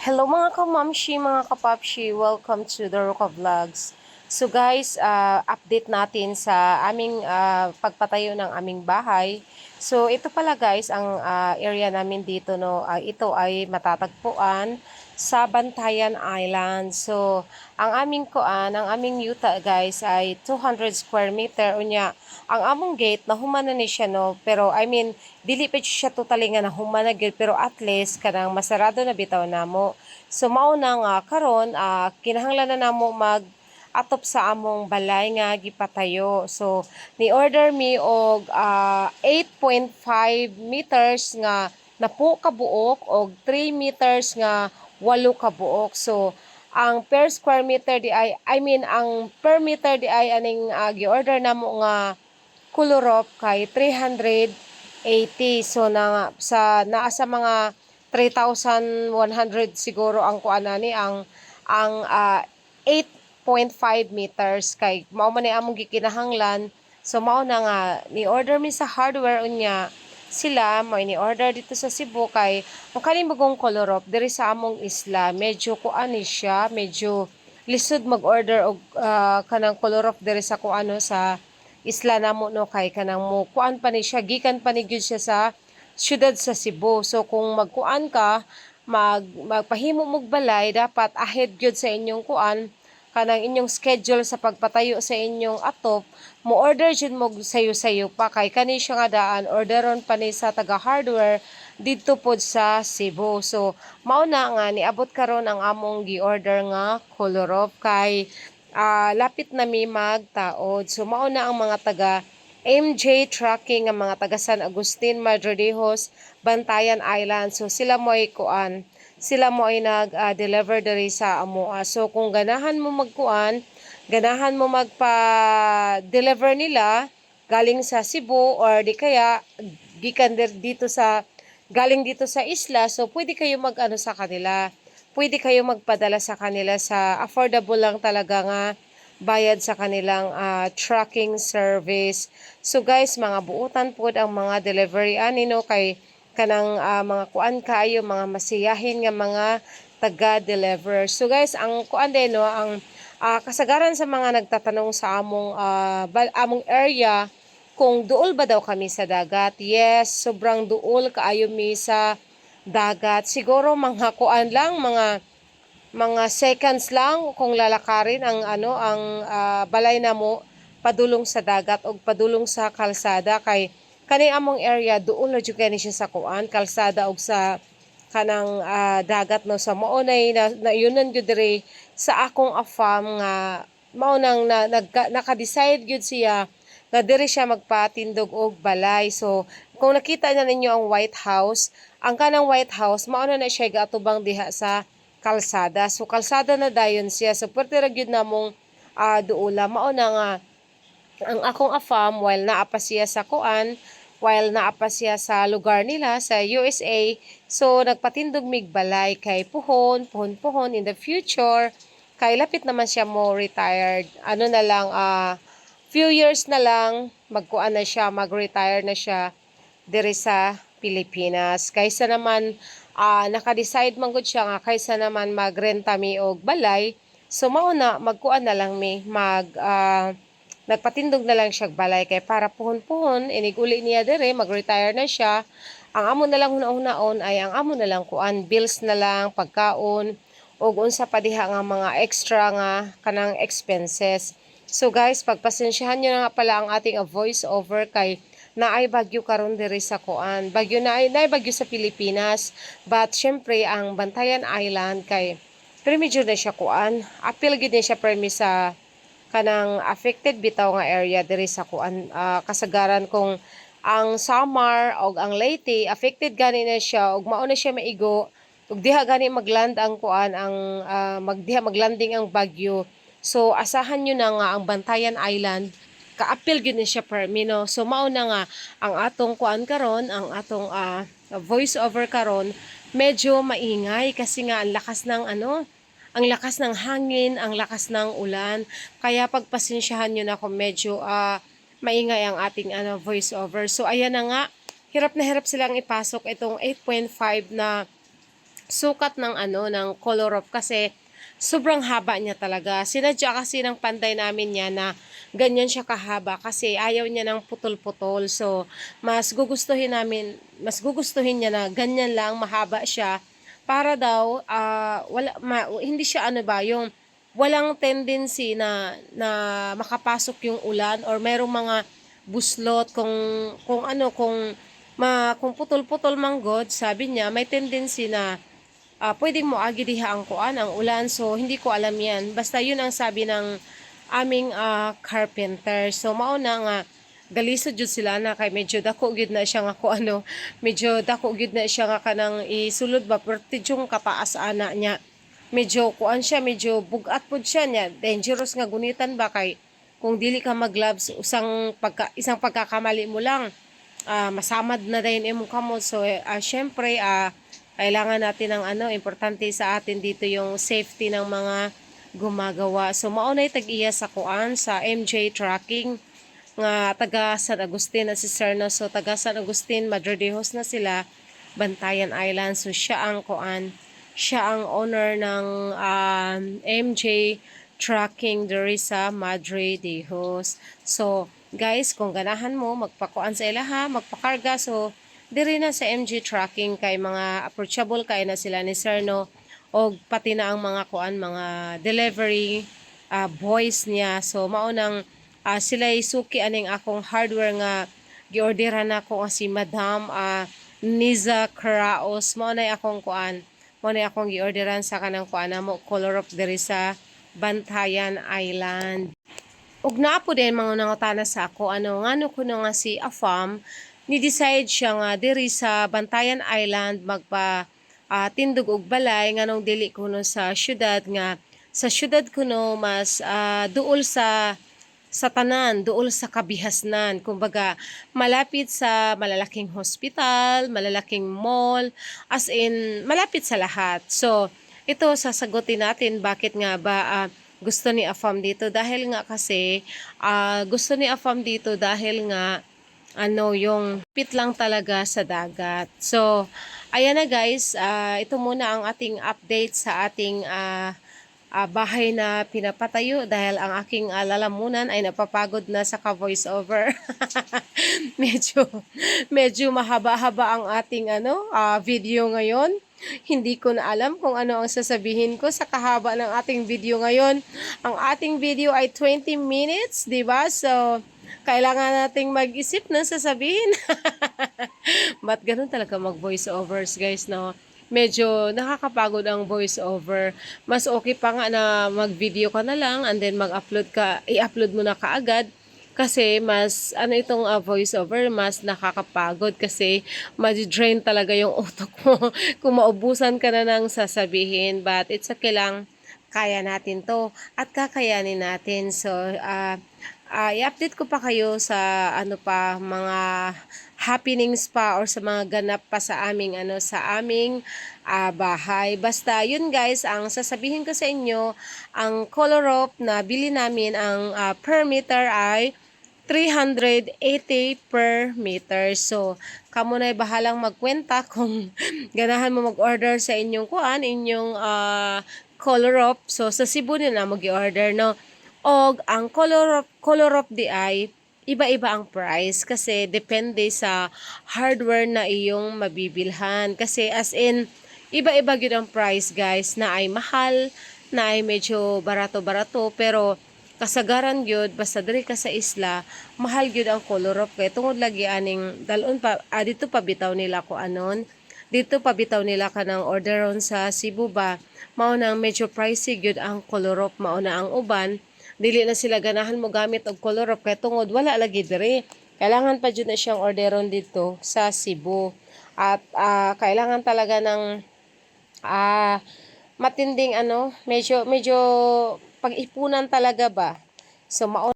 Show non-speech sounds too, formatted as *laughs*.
Hello mga kamamshi, mga kapapshi, welcome to the Roca Vlogs. So guys, ah, update natin sa aming ah, pagpatayo ng aming bahay. So ito pala guys, ang ah, area namin dito, no, Ah, ito ay matatagpuan sa Bantayan Island. So ang aming kuan, ang aming yuta guys ay 200 square meter. Unya, ang among gate na humana ni siya no, pero I mean, dili pa siya totally nga na humana gyud pero at least kanang masarado na bitaw namo. So mao na nga karon ah, kinahanglan na namo mag atop sa among balay nga gipatayo. So ni order me og ah, 8.5 meters nga napo ka buok og 3 meters nga walo ka buok. So ang per square meter di ay I mean ang per meter di ay aning uh, gi-order namo nga kulorop kay 380 so na sa naa sa mga 3,100 siguro ang kuana ni ang ang ah, 8.5 meters. Kay mao man ni among gikinahanglan. So mao na nga ni order mi sa hardware unya sila mo ni order dito sa Cebu kay ang kaning bagong kolorop diri sa among isla medyo kuani siya medyo lisod mag-order og ah, kanang kolorop diri sa kuano sa isla namo no kay kanang mo kuan pa ni siya gikan pa ni gyud siya sa syudad sa Cebu. So kung magkuan ka mag magpahimo mog balay dapat ahead gyud sa inyong kuan kanang inyong schedule sa pagpatayo sa inyong atop mo order jud mo sayo-sayo pa. Kay kani siya nga daan orderon pa ni sa taga hardware didto pod sa Cebu. So mao na nga niabot karon ang among gi-order nga kolorop kay ah, lapit na mi magtaod. So mao na ang mga taga MJ Trucking ang mga taga San Agustin, Madrodejos, Bantayan Island. So sila mo ay kuan, sila mo ay nag-deliver diri sa amoa. So kung ganahan mo magkuan, ganahan mo magpa-deliver nila galing sa Cebu or di kaya gikan dito sa galing dito sa isla. So pwede kayo mag-ano sa kanila. Pwede kayo magpadala sa kanila sa affordable lang talaga nga bayad sa kanilang ah, tracking service. So guys, mga buutan po ang mga delivery ani no kay kanang ah, mga kuan kayo, mga masiyahin nga mga taga-deliver. So guys, ang kuan din no, ang ah, kasagaran sa mga nagtatanong sa among bal- among area kung duol ba daw kami sa dagat. Yes, sobrang duol kaayo mi sa dagat. Siguro mga kuan lang mga mga seconds lang kung lalakarin ang ano ang ah, balay na mo padulong sa dagat o padulong sa kalsada kay kani among area duol na jud kani siya sa kuan kalsada og sa kanang ah, dagat no sa mao nay na, na yunan gyud diri sa akong afam nga mao nang na, nagka, naka-decide gyud siya nga diri siya magpatindog og balay so kung nakita na ninyo ang White House ang kanang White House mao na na siya gatubang diha sa kalsada. So kalsada na dayon siya. So pwede ra gyud namong uh, duula mao na nga ang akong afam while naa pa siya sa kuan while naa pa siya sa lugar nila sa USA so nagpatindog mig balay kay puhon puhon puhon. In the future kay lapit naman siya mo retired. Ano na lang ah few years na lang magkuan na siya mag-retire na siya diri sa Pilipinas. Kaysa naman ah naka-decide man gud siya nga kaysa naman magrenta mi og balay so mao na magkuan na lang mi mag ah, nagpatindog na lang siya balay kay para puhon-puhon inig uli niya dire mag-retire na siya ang amo na lang hunahon ay ang amo na lang kuan bills na lang pagkaon ug unsa pa diha nga mga extra nga kanang expenses so guys pagpasensyahan niyo na nga pala ang ating voice over kay naay bagyo karon diri sa kuan. Bagyo na ay naay bagyo sa Pilipinas. But syempre ang Bantayan Island kay pero medyo na siya kuan. Apil gid na siya premi sa kanang affected bitaw nga area diri sa kuan ah, kasagaran kung ang Samar og ang Leyte affected gani na siya ug mao na siya maigo ug diha gani magland ang kuan ang ah, magdiha maglanding ang bagyo. So asahan nyo na nga ang Bantayan Island kaapil gyud ni siya permino. So mao na nga ang atong kuan karon, ang atong ah, voice over karon medyo maingay kasi nga ang lakas ng ano, ang lakas ng hangin, ang lakas ng ulan. Kaya pagpasensyahan niyo na kung medyo ah, maingay ang ating ano voice over. So ayan na nga, hirap na hirap silang ipasok itong 8.5 na sukat ng ano ng color of kasi sobrang haba niya talaga. Sinadya kasi ng panday namin niya na ganyan siya kahaba kasi ayaw niya ng putol-putol. So, mas gugustuhin namin, mas gugustuhin niya na ganyan lang, mahaba siya para daw ah, wala ma, hindi siya ano ba yung walang tendency na na makapasok yung ulan or merong mga buslot kung kung ano kung ma kung putol-putol man god sabi niya may tendency na ah, pwedeng mo agi diha ang kuan ang ulan. So hindi ko alam yan. Basta yun ang sabi ng aming ah, carpenter. So mao na nga galisod jud sila na kay medyo dako gid na siya nga ko ano medyo dako gid na siya nga kanang isulod ba perti yung kataas ana niya. Medyo kuan siya medyo bugat pod siya niya. Dangerous nga gunitan ba kay kung dili ka mag-gloves usang pagka, isang pagkakamali mo lang ah, masamad na din imong kamot. So ah, syempre ah, kailangan natin ng ano importante sa atin dito yung safety ng mga gumagawa. So maunay tag-iya sa kuan sa MJ tracking nga taga San Agustin na si Serna so taga San Agustin Madridejos na sila Bantayan Island so siya ang kuan siya ang owner ng um, MJ Tracking diri sa Madre de Dios. So, guys, kung ganahan mo, magpakuan sa ilaha, magpakarga. So, diri na sa MG Tracking kay mga approachable kay na sila ni Sir no o pati na ang mga kuan mga delivery ah, boys niya. So, maunang uh, sila suki aning akong hardware nga giorderan nako nga si Madam ah, Niza Kraos. Mao na akong kuan mo na akong giorderan sa kanang kuan mo color of diri sa Bantayan Island. Ug naa po din mga nangutana sa ako ano ngano kuno nga si Afam ni decide siya nga diri sa Bantayan Island magpa ah, tindog og balay nganong dili kuno sa syudad nga sa syudad kuno mas ah, duol sa sa tanan, duol sa kabihasnan. Kumbaga, malapit sa malalaking hospital, malalaking mall, as in, malapit sa lahat. So, ito sasagutin natin bakit nga ba ah, gusto ni Afam dito dahil nga kasi ah, gusto ni Afam dito dahil nga ano yung pit lang talaga sa dagat. So, ayan na guys, ah, ito muna ang ating update sa ating ah, ah, bahay na pinapatayo dahil ang aking ah, lalamunan ay napapagod na sa ka-voice over. *laughs* medyo medyo mahaba-haba ang ating ano ah, video ngayon. Hindi ko na alam kung ano ang sasabihin ko sa kahaba ng ating video ngayon. Ang ating video ay 20 minutes, 'di ba? So kailangan nating mag-isip ng sasabihin. *laughs* Ba't ganun talaga mag voice overs guys no? Medyo nakakapagod ang voice over. Mas okay pa nga na mag-video ka na lang and then mag-upload ka, i-upload mo na kaagad kasi mas ano itong uh, voice over mas nakakapagod kasi ma-drain talaga yung *laughs* utak mo. Kung maubusan ka na ng sasabihin but it's okay lang. Kaya natin to at kakayanin natin. So ah ah, i-update ko pa kayo sa ano pa mga happenings pa or sa mga ganap pa sa aming ano sa aming ah, bahay. Basta yun guys, ang sasabihin ko sa inyo, ang color of na bili namin ang ah, per meter ay 380 per meter. So, kamo na bahalang magkwenta *laughs* kung ganahan mo mag-order sa inyong kuan, inyong ah, color of. So, sa Cebu na mag-order, no? Og ang color of, color of the eye, iba-iba ang price kasi depende sa hardware na iyong mabibilhan. Kasi as in, iba-iba yun ang price guys. Na ay mahal, na ay medyo barato-barato, pero kasagaran gyud basta diri ka sa isla mahal gyud ang color of kay tungod lagi aning dalon pa ah, dito pa bitaw nila ko anon. Dito pa bitaw nila kanang orderon sa Cebu ba mao nang medyo pricey gyud ang color of mao na ang uban dili na sila ganahan mo gamit og color of kay tungod wala lagi diri. Kailangan pa jud na siyang orderon dito sa Cebu. At ah, kailangan talaga ng ah matinding ano medyo medyo pag-ipunan talaga ba? So mao